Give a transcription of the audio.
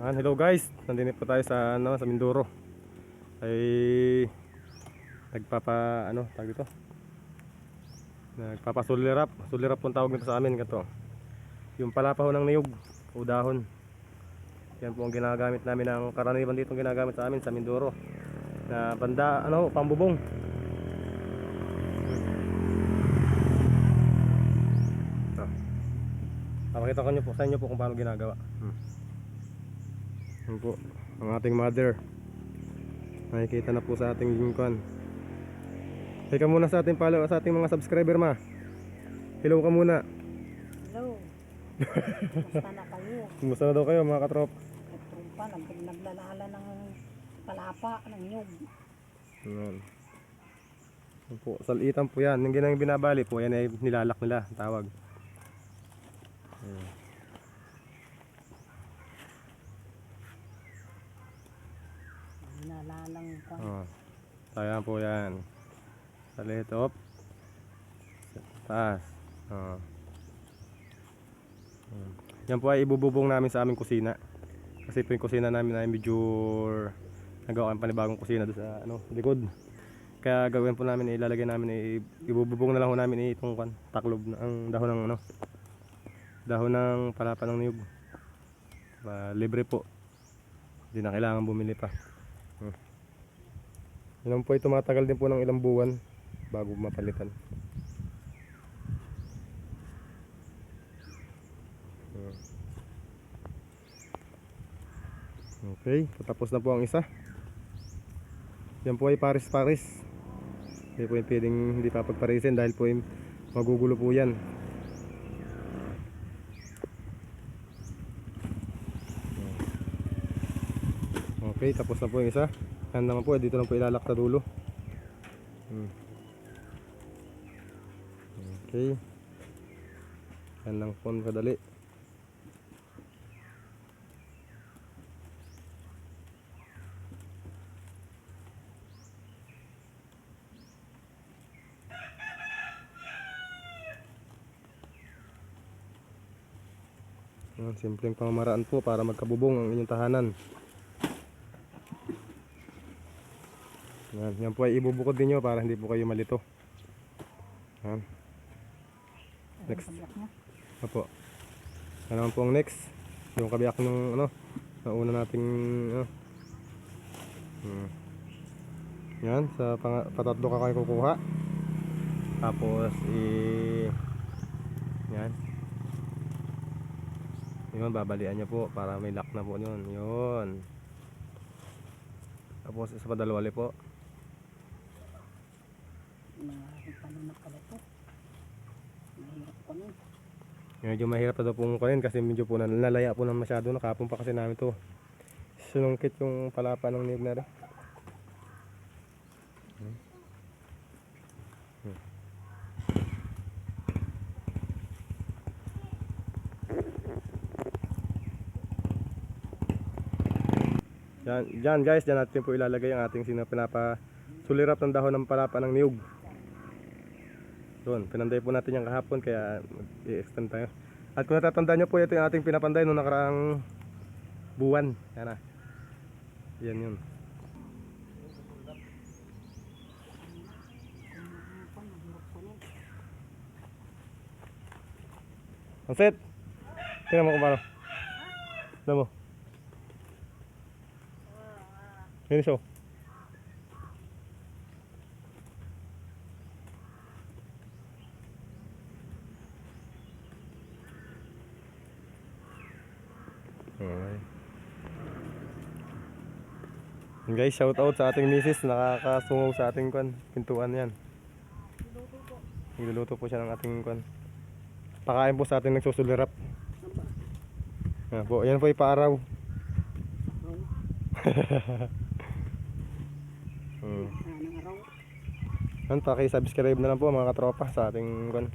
Ayan, hello guys. Nandito po tayo sa ano, sa Mindoro. Ay nagpapa ano, tawag dito. Nagpapa sulirap. Po tawag nito sa amin ganito. Yung palapaho ng niyog o dahon. Yan po ang ginagamit namin ng karaniwan dito ginagamit sa amin sa Mindoro. Na banda ano, pambubong. Ito. Papakita ko nyo po sa inyo po kung paano ginagawa. Hmm. Yan po, ang ating mother. Nakikita na po sa ating lingkon. Hey ka muna sa ating follow, sa ating mga subscriber ma. Hello ka muna. Hello. Basta na kayo. Kumusta na daw kayo mga katrop? Nagtrumpa, nag naglalala ng palapa, ng nyug. Yan. Po, salitan po yan. Yung ginang binabali po, yan ay nilalak nila, tawag. Ayan. Nalalang ko. Oh. Ayan po yan. Salit, op. Taas. Oh. Ayan. Yan po ay ibububong namin sa aming kusina. Kasi po yung kusina namin ay medyo nagawa kami panibagong kusina doon sa ano, likod. Kaya gawin po namin ilalagay namin ibububong na lang po namin itong kan, taklob na ang dahon ng ano. Dahon ng palapa ng niyog. Pa, libre po. Hindi na kailangan bumili pa. Yan po ay tumatagal din po ng ilang buwan bago mapalitan. Okay, tapos na po ang isa. Yan po ay paris-paris. Hindi po yung pwedeng hindi papagparisin dahil po yung magugulo po yan. Okay, tapos na po yung isa. Yan naman po, dito lang po ilalak sa dulo. Hmm. Okay. Yan lang po kadali. Simpleng pamamaraan po para magkabubong ang inyong tahanan. Yan, yan po ay ibubukod din nyo para hindi po kayo malito. Yan. Next. Opo. Yan naman po ang next. Yung kabiyak ng ano, nauna nating ano. Hmm. Yan, sa pang, patatlo ka kayo kukuha. Tapos i Yan. Yun, babalian nyo po para may lock na po yun. Yun. Tapos isa pa dalawa po. Mahirap pa na pala ito. Mahirap ko nun. Medyo mahirap na daw pong kunin kasi medyo po nalaya po ng masyado. Nakapon pa kasi namin to. Sunungkit yung palapa ng niyog na rin. Hmm. Hmm. Yan, dyan guys, dyan natin po ilalagay ang ating sina pinapa sulirap ng dahon ng palapa ng niyog. Doon, pinanday po natin yung kahapon kaya i-extend tayo. At kung natatandaan nyo po ito yung ating pinapanday noong nakaraang buwan. Yan na. Yan yun. Ang set. Tingnan mo kung paano. Tingnan mo. Finish oh. Yun guys, shout out sa ating misis nakakasungaw sa ating kwan, pintuan yan. Nagluluto po siya ng ating kwan. Pakain po sa ating nagsusulirap. Yan po, yan po ipaaraw. Hmm. Yan, paki-subscribe na lang po mga katropa sa ating kwan.